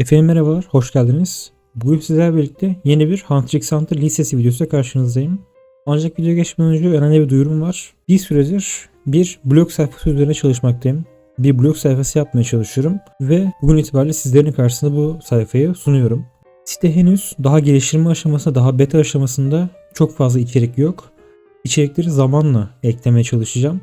Efendim merhabalar, hoş geldiniz. Bugün sizlerle birlikte yeni bir Hunter x Hunter lisesi videosuyla karşınızdayım. Ancak video geçmeden önce önemli bir duyurum var. Bir süredir bir blog sayfası üzerine çalışmaktayım. Bir blog sayfası yapmaya çalışıyorum ve bugün itibariyle sizlerin karşısında bu sayfayı sunuyorum. Site henüz daha geliştirme aşamasında, daha beta aşamasında çok fazla içerik yok. İçerikleri zamanla eklemeye çalışacağım.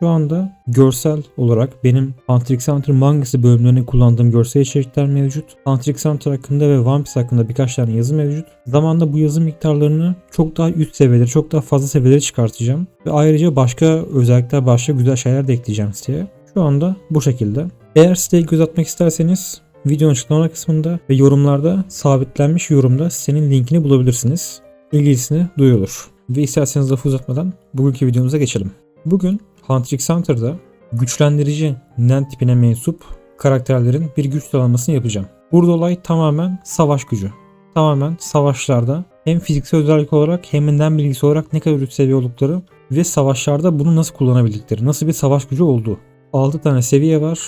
Şu anda görsel olarak benim Hunter x Hunter mangası bölümlerine kullandığım görsel içerikler mevcut. Hunter hakkında ve One Piece hakkında birkaç tane yazı mevcut. Zamanla bu yazı miktarlarını çok daha üst seviyeleri, çok daha fazla seviyelere çıkartacağım. Ve ayrıca başka özellikler, başka güzel şeyler de ekleyeceğim siteye. Şu anda bu şekilde. Eğer siteye göz atmak isterseniz videonun açıklama kısmında ve yorumlarda sabitlenmiş yorumda sitenin linkini bulabilirsiniz. İlgisini duyulur. Ve isterseniz lafı uzatmadan bugünkü videomuza geçelim. Bugün Hunter x Hunter'da güçlendirici nen tipine mensup karakterlerin bir güç sıralamasını yapacağım. Burada olay tamamen savaş gücü. Tamamen savaşlarda hem fiziksel özellik olarak hem nen bilgisi olarak ne kadar üst seviye oldukları ve savaşlarda bunu nasıl kullanabildikleri, nasıl bir savaş gücü olduğu. 6 tane seviye var.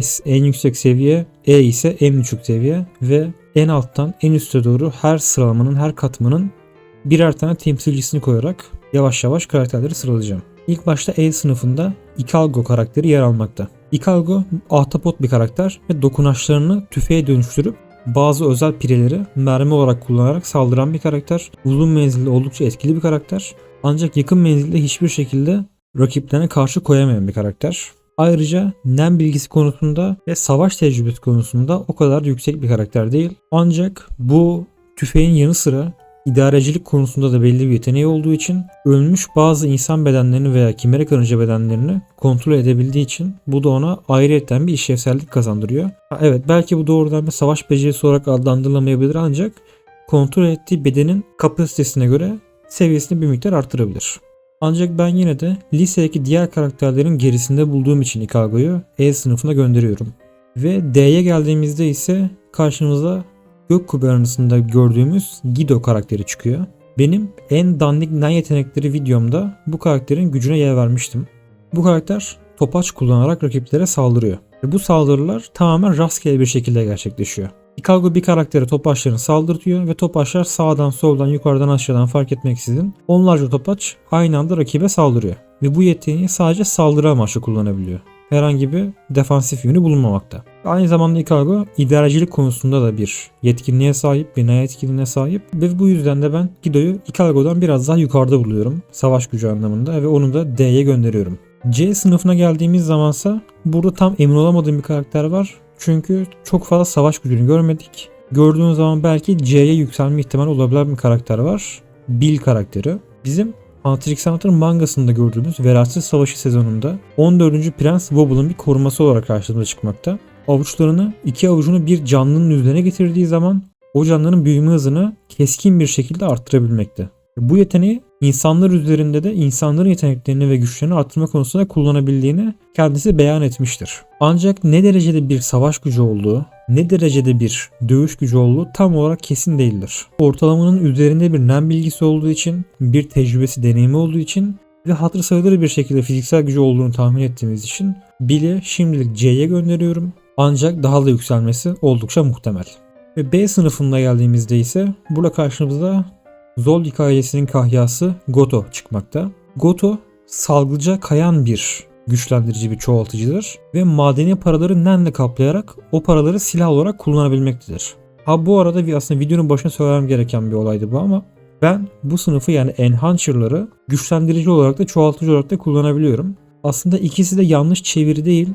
S en yüksek seviye, E ise en düşük seviye ve en alttan en üste doğru her sıralamanın, her katmanın birer tane temsilcisini koyarak yavaş yavaş karakterleri sıralayacağım. İlk başta E sınıfında Ikalgo karakteri yer almakta. Ikalgo ahtapot bir karakter ve dokunaçlarını tüfeğe dönüştürüp bazı özel pireleri mermi olarak kullanarak saldıran bir karakter. Uzun menzilde oldukça etkili bir karakter. Ancak yakın menzilde hiçbir şekilde rakiplerine karşı koyamayan bir karakter. Ayrıca nem bilgisi konusunda ve savaş tecrübesi konusunda o kadar yüksek bir karakter değil. Ancak bu tüfeğin yanı sıra İdarecilik konusunda da belli bir yeteneği olduğu için ölmüş bazı insan bedenlerini veya kimere karınca bedenlerini kontrol edebildiği için bu da ona ayrıyeten bir işlevsellik kazandırıyor. Ha, evet belki bu doğrudan bir savaş becerisi olarak adlandırılamayabilir ancak kontrol ettiği bedenin kapasitesine göre seviyesini bir miktar arttırabilir. Ancak ben yine de lisedeki diğer karakterlerin gerisinde bulduğum için Ikago'yu E sınıfına gönderiyorum. Ve D'ye geldiğimizde ise karşımıza gök kubbe gördüğümüz Gido karakteri çıkıyor. Benim en dandik nen yetenekleri videomda bu karakterin gücüne yer vermiştim. Bu karakter topaç kullanarak rakiplere saldırıyor. Ve bu saldırılar tamamen rastgele bir şekilde gerçekleşiyor. Ikago bir karaktere topaçlarını saldırtıyor ve topaçlar sağdan soldan yukarıdan aşağıdan fark etmeksizin onlarca topaç aynı anda rakibe saldırıyor. Ve bu yeteneği sadece saldırı amaçlı kullanabiliyor herhangi bir defansif yönü bulunmamakta. Aynı zamanda Ikago idarecilik konusunda da bir yetkinliğe sahip, bina yetkinliğine sahip ve bu yüzden de ben Gido'yu Ikago'dan biraz daha yukarıda buluyorum savaş gücü anlamında ve onu da D'ye gönderiyorum. C sınıfına geldiğimiz zamansa burada tam emin olamadığım bir karakter var. Çünkü çok fazla savaş gücünü görmedik. Gördüğünüz zaman belki C'ye yükselme ihtimali olabilen bir karakter var. Bill karakteri. Bizim Hunter Hunter mangasında gördüğümüz Veraset Savaşı sezonunda 14. Prens Wobble'ın bir koruması olarak karşımıza çıkmakta. Avuçlarını iki avucunu bir canlının üzerine getirdiği zaman o canlıların büyüme hızını keskin bir şekilde arttırabilmekte. Bu yeteneği insanlar üzerinde de insanların yeteneklerini ve güçlerini arttırma konusunda kullanabildiğini kendisi beyan etmiştir. Ancak ne derecede bir savaş gücü olduğu, ne derecede bir dövüş gücü olduğu tam olarak kesin değildir. Ortalamanın üzerinde bir nem bilgisi olduğu için, bir tecrübesi, deneyimi olduğu için ve hatır sayılır bir şekilde fiziksel gücü olduğunu tahmin ettiğimiz için Bill'i şimdilik C'ye gönderiyorum. Ancak daha da yükselmesi oldukça muhtemel. Ve B sınıfında geldiğimizde ise burada karşımızda Zol hikayesinin kahyası Goto çıkmakta. Goto salgıca kayan bir güçlendirici bir çoğaltıcıdır ve madeni paraları nenle kaplayarak o paraları silah olarak kullanabilmektedir. Ha bu arada bir aslında videonun başına söylemem gereken bir olaydı bu ama ben bu sınıfı yani enhancer'ları güçlendirici olarak da çoğaltıcı olarak da kullanabiliyorum. Aslında ikisi de yanlış çeviri değil.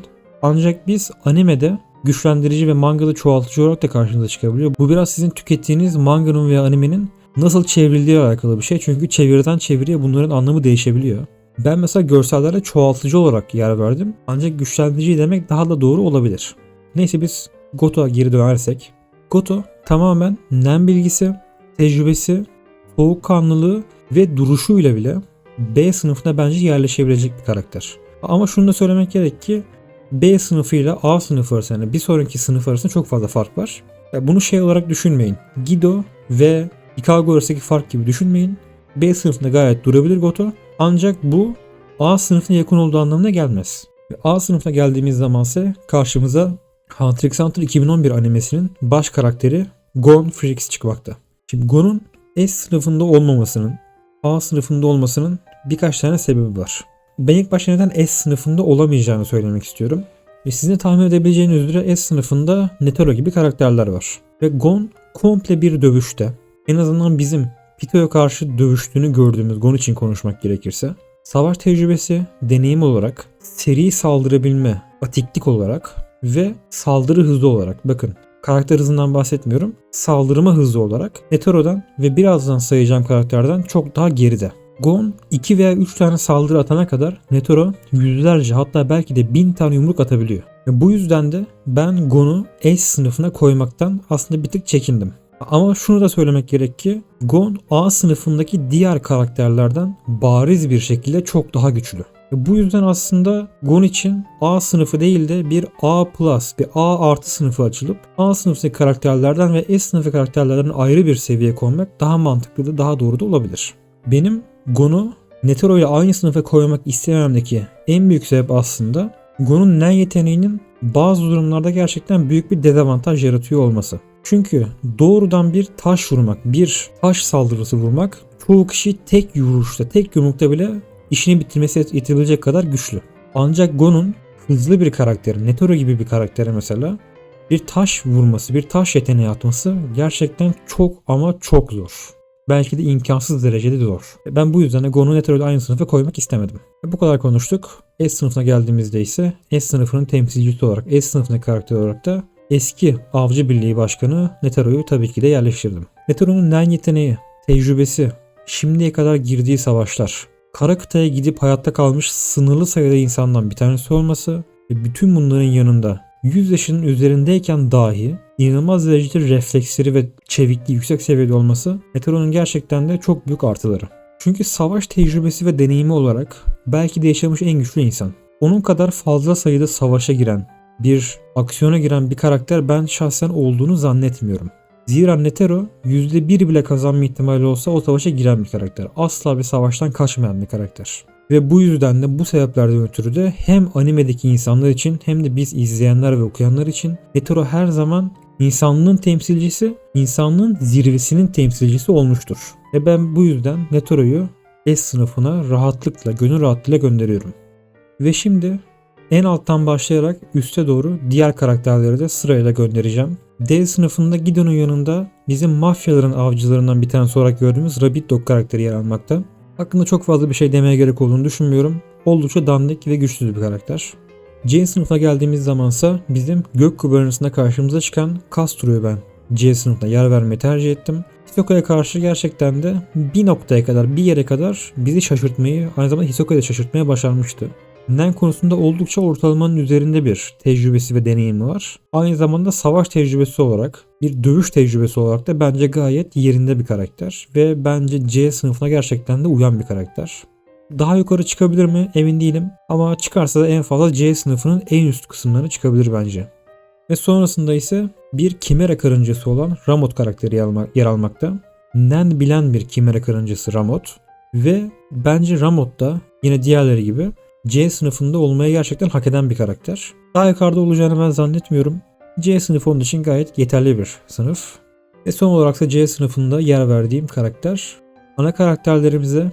Ancak biz animede güçlendirici ve mangada çoğaltıcı olarak da karşınıza çıkabiliyor. Bu biraz sizin tükettiğiniz manganın veya animenin nasıl çevrildiği alakalı bir şey. Çünkü çeviriden çeviriye bunların anlamı değişebiliyor. Ben mesela görsellere çoğaltıcı olarak yer verdim. Ancak güçlendirici demek daha da doğru olabilir. Neyse biz Goto'ya geri dönersek. Goto tamamen nem bilgisi, tecrübesi, soğukkanlılığı ve duruşuyla bile B sınıfına bence yerleşebilecek bir karakter. Ama şunu da söylemek gerek ki B sınıfı ile A sınıfı arasında yani bir sonraki sınıf arasında çok fazla fark var. Bunu şey olarak düşünmeyin. Gido ve Ikago arasındaki fark gibi düşünmeyin. B sınıfında gayet durabilir Goto. Ancak bu A sınıfına yakın olduğu anlamına gelmez. A sınıfına geldiğimiz zaman ise karşımıza Hunter x Hunter 2011 animesinin baş karakteri Gon Freaks çıkmakta. Şimdi Gon'un S sınıfında olmamasının, A sınıfında olmasının birkaç tane sebebi var. Ben ilk başta neden S sınıfında olamayacağını söylemek istiyorum. Ve sizin tahmin edebileceğiniz üzere S sınıfında Netero gibi karakterler var. Ve Gon komple bir dövüşte, en azından bizim Pito'ya karşı dövüştüğünü gördüğümüz Gon için konuşmak gerekirse, savaş tecrübesi, deneyim olarak, seri saldırabilme, atiklik olarak ve saldırı hızı olarak bakın karakter hızından bahsetmiyorum. Saldırma hızı olarak Netero'dan ve birazdan sayacağım karakterden çok daha geride. Gon 2 veya 3 tane saldırı atana kadar Netero yüzlerce hatta belki de 1000 tane yumruk atabiliyor. Bu yüzden de ben Gon'u S sınıfına koymaktan aslında bir tık çekindim. Ama şunu da söylemek gerek ki Gon A sınıfındaki diğer karakterlerden bariz bir şekilde çok daha güçlü. Bu yüzden aslında Gon için A sınıfı değil de bir A+, bir A artı sınıfı açılıp A sınıftaki karakterlerden ve S sınıfı karakterlerden ayrı bir seviyeye koymak daha mantıklı da daha doğru da olabilir. Benim Gon'u Netero ile aynı sınıfa koymak istememdeki en büyük sebep aslında Gon'un nen yeteneğinin bazı durumlarda gerçekten büyük bir dezavantaj yaratıyor olması. Çünkü doğrudan bir taş vurmak, bir taş saldırısı vurmak çoğu kişi tek vuruşta, tek yumrukta bile işini bitirmesi yetirebilecek kadar güçlü. Ancak Gon'un hızlı bir karakteri, Netero gibi bir karakteri mesela bir taş vurması, bir taş yeteneği atması gerçekten çok ama çok zor. Belki de imkansız derecede zor. Ben bu yüzden de Gon'u Netero ile aynı sınıfa koymak istemedim. Bu kadar konuştuk. S sınıfına geldiğimizde ise S sınıfının temsilcisi olarak, S sınıfındaki karakter olarak da eski Avcı Birliği Başkanı Netero'yu tabii ki de yerleştirdim. Netero'nun nen yeteneği, tecrübesi, şimdiye kadar girdiği savaşlar, kara kıtaya gidip hayatta kalmış sınırlı sayıda insandan bir tanesi olması ve bütün bunların yanında 100 yaşının üzerindeyken dahi inanılmaz derecede refleksleri ve çevikliği yüksek seviyede olması Netero'nun gerçekten de çok büyük artıları. Çünkü savaş tecrübesi ve deneyimi olarak belki de yaşamış en güçlü insan. Onun kadar fazla sayıda savaşa giren, bir aksiyona giren bir karakter ben şahsen olduğunu zannetmiyorum. Zira Netero %1 bile kazanma ihtimali olsa o savaşa giren bir karakter. Asla bir savaştan kaçmayan bir karakter. Ve bu yüzden de bu sebeplerden ötürü de hem animedeki insanlar için hem de biz izleyenler ve okuyanlar için Netero her zaman insanlığın temsilcisi, insanlığın zirvesinin temsilcisi olmuştur. Ve ben bu yüzden Netero'yu S sınıfına rahatlıkla, gönül rahatlığıyla gönderiyorum. Ve şimdi en alttan başlayarak üste doğru diğer karakterleri de sırayla göndereceğim. D sınıfında Gideon'un yanında bizim mafyaların avcılarından bir tanesi olarak gördüğümüz Rabbit Dog karakteri yer almakta. Hakkında çok fazla bir şey demeye gerek olduğunu düşünmüyorum. Oldukça dandik ve güçsüz bir karakter. C sınıfına geldiğimiz zamansa bizim gök kubarınısında karşımıza çıkan Castro'yu ben C sınıfına yer vermeyi tercih ettim. Hisoka'ya karşı gerçekten de bir noktaya kadar, bir yere kadar bizi şaşırtmayı, aynı zamanda Hisoka'yı da şaşırtmaya başarmıştı. Nen konusunda oldukça ortalamanın üzerinde bir tecrübesi ve deneyimi var. Aynı zamanda savaş tecrübesi olarak, bir dövüş tecrübesi olarak da bence gayet yerinde bir karakter. Ve bence C sınıfına gerçekten de uyan bir karakter. Daha yukarı çıkabilir mi emin değilim ama çıkarsa da en fazla C sınıfının en üst kısımlarına çıkabilir bence. Ve sonrasında ise bir kimera karıncası olan Ramot karakteri yer almakta. Nen bilen bir kimera karıncası Ramot ve bence Ramot da yine diğerleri gibi C sınıfında olmaya gerçekten hak eden bir karakter. Daha yukarıda olacağını ben zannetmiyorum. C sınıfı onun için gayet yeterli bir sınıf. Ve son olarak da C sınıfında yer verdiğim karakter ana karakterlerimize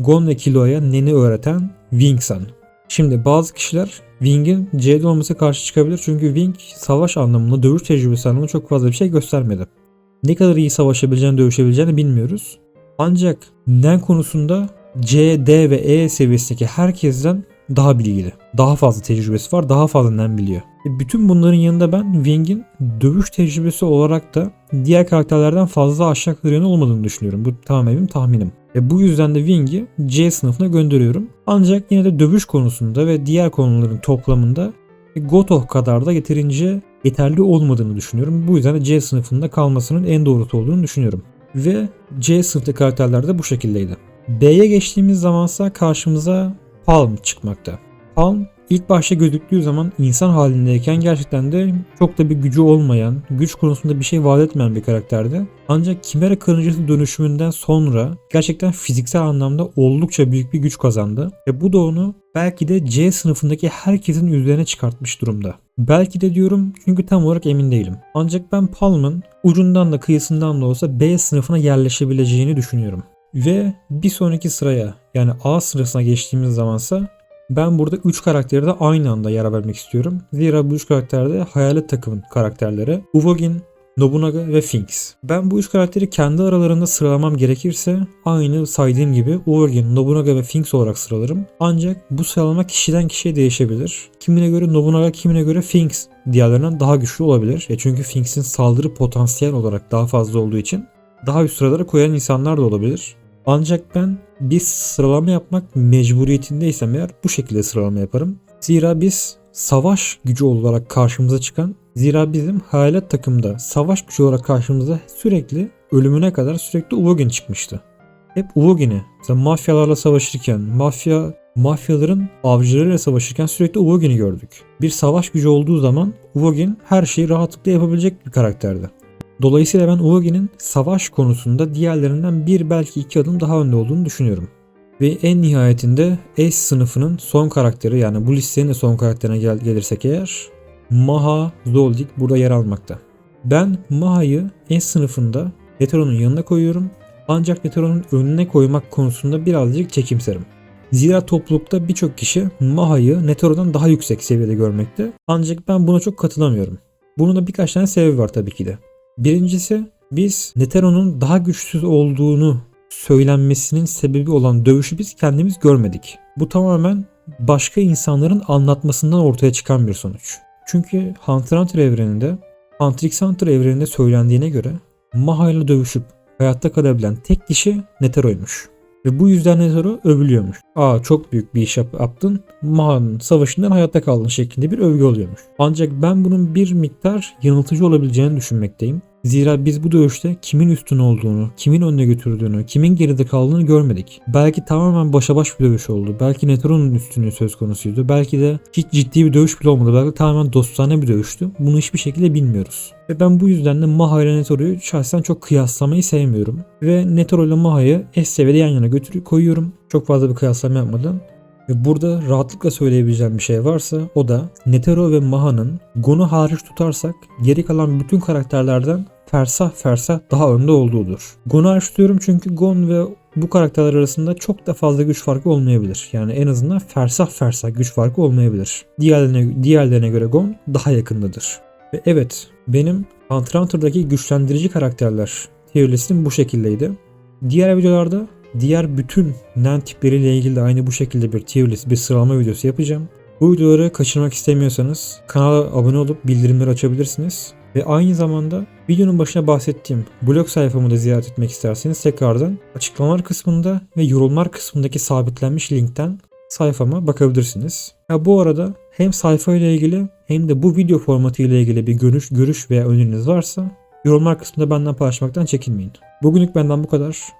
Gon ve Killua'ya Nen'i öğreten Wingsan. Şimdi bazı kişiler Wing'in C'de olması karşı çıkabilir çünkü Wing savaş anlamında, dövüş tecrübesi anlamında çok fazla bir şey göstermedi. Ne kadar iyi savaşabileceğini, dövüşebileceğini bilmiyoruz. Ancak Nen konusunda C, D ve E seviyesindeki herkesten daha bilgili. Daha fazla tecrübesi var, daha fazla biliyor. E bütün bunların yanında ben Wing'in dövüş tecrübesi olarak da diğer karakterlerden fazla aşağı kalır olmadığını düşünüyorum. Bu tamamen benim tahminim. E bu yüzden de Wing'i C sınıfına gönderiyorum. Ancak yine de dövüş konusunda ve diğer konuların toplamında Gotoh kadar da yeterince yeterli olmadığını düşünüyorum. Bu yüzden de C sınıfında kalmasının en doğrusu olduğunu düşünüyorum. Ve C sınıfta karakterler de bu şekildeydi. B'ye geçtiğimiz zamansa karşımıza Palm çıkmakta. Palm ilk başta gözüktüğü zaman insan halindeyken gerçekten de çok da bir gücü olmayan, güç konusunda bir şey vaat etmeyen bir karakterdi. Ancak Kimera karıncası dönüşümünden sonra gerçekten fiziksel anlamda oldukça büyük bir güç kazandı. Ve bu da onu belki de C sınıfındaki herkesin üzerine çıkartmış durumda. Belki de diyorum çünkü tam olarak emin değilim. Ancak ben Palm'ın ucundan da kıyısından da olsa B sınıfına yerleşebileceğini düşünüyorum. Ve bir sonraki sıraya yani A sırasına geçtiğimiz zamansa ben burada 3 karakteri de aynı anda yer vermek istiyorum. Zira bu 3 karakter de Hayalet takımın karakterleri. Uvogin, Nobunaga ve Finks. Ben bu üç karakteri kendi aralarında sıralamam gerekirse aynı saydığım gibi Uvogin, Nobunaga ve Finks olarak sıralarım. Ancak bu sıralama kişiden kişiye değişebilir. Kimine göre Nobunaga, kimine göre Finks diğerlerinden daha güçlü olabilir. E çünkü Finks'in saldırı potansiyel olarak daha fazla olduğu için daha üst sıralara koyan insanlar da olabilir. Ancak ben bir sıralama yapmak mecburiyetindeysem eğer bu şekilde sıralama yaparım. Zira biz savaş gücü olarak karşımıza çıkan Zira bizim hayalet takımda savaş gücü olarak karşımıza sürekli ölümüne kadar sürekli Uvogin çıkmıştı. Hep Uvogin'i mesela mafyalarla savaşırken, mafya mafyaların avcılarıyla savaşırken sürekli Uvogin'i gördük. Bir savaş gücü olduğu zaman Uvogin her şeyi rahatlıkla yapabilecek bir karakterdi. Dolayısıyla ben Uvogin'in savaş konusunda diğerlerinden bir belki iki adım daha önde olduğunu düşünüyorum. Ve en nihayetinde S sınıfının son karakteri yani bu listenin de son karakterine gel gelirsek eğer Maha Zoldyck burada yer almakta. Ben Maha'yı S sınıfında Netero'nun yanına koyuyorum. Ancak Netero'nun önüne koymak konusunda birazcık çekimserim. Zira toplulukta birçok kişi Maha'yı Netero'dan daha yüksek seviyede görmekte. Ancak ben buna çok katılamıyorum. Bunun da birkaç tane sebebi var tabii ki de. Birincisi biz Netero'nun daha güçsüz olduğunu söylenmesinin sebebi olan dövüşü biz kendimiz görmedik. Bu tamamen başka insanların anlatmasından ortaya çıkan bir sonuç. Çünkü Hunter Hunter evreninde Hunter x Hunter evreninde söylendiğine göre Maha ile dövüşüp hayatta kalabilen tek kişi Netero'ymuş. Ve bu yüzden Netero övülüyormuş. Aa çok büyük bir iş yap- yaptın. Maha'nın savaşından hayatta kaldın şeklinde bir övgü oluyormuş. Ancak ben bunun bir miktar yanıltıcı olabileceğini düşünmekteyim. Zira biz bu dövüşte kimin üstün olduğunu, kimin önüne götürdüğünü, kimin geride kaldığını görmedik. Belki tamamen başa baş bir dövüş oldu. Belki Netero'nun üstünlüğü söz konusuydu. Belki de hiç ciddi bir dövüş bile olmadı. Belki tamamen dostane bir dövüştü. Bunu hiçbir şekilde bilmiyoruz. Ve ben bu yüzden de Maha ile Netoro'yu şahsen çok kıyaslamayı sevmiyorum. Ve Netoro ile Maha'yı S seviyede yan yana götürüp koyuyorum. Çok fazla bir kıyaslama yapmadan. Ve burada rahatlıkla söyleyebileceğim bir şey varsa o da Netero ve Maha'nın Gon'u hariç tutarsak geri kalan bütün karakterlerden fersah fersah daha önde olduğudur. Gon'u hariç tutuyorum çünkü Gon ve bu karakterler arasında çok da fazla güç farkı olmayabilir. Yani en azından fersah fersah güç farkı olmayabilir. Diğerlerine, diğerlerine göre Gon daha yakındadır. Ve evet benim Hunter Hunter'daki güçlendirici karakterler tier listim bu şekildeydi. Diğer videolarda diğer bütün NAND tipleriyle ilgili de aynı bu şekilde bir tier list, bir sıralama videosu yapacağım. Bu videoları kaçırmak istemiyorsanız kanala abone olup bildirimleri açabilirsiniz. Ve aynı zamanda videonun başına bahsettiğim blog sayfamı da ziyaret etmek isterseniz tekrardan açıklamalar kısmında ve yorumlar kısmındaki sabitlenmiş linkten sayfama bakabilirsiniz. Ya bu arada hem sayfa ile ilgili hem de bu video formatı ile ilgili bir görüş, görüş veya öneriniz varsa yorumlar kısmında benden paylaşmaktan çekinmeyin. Bugünlük benden bu kadar.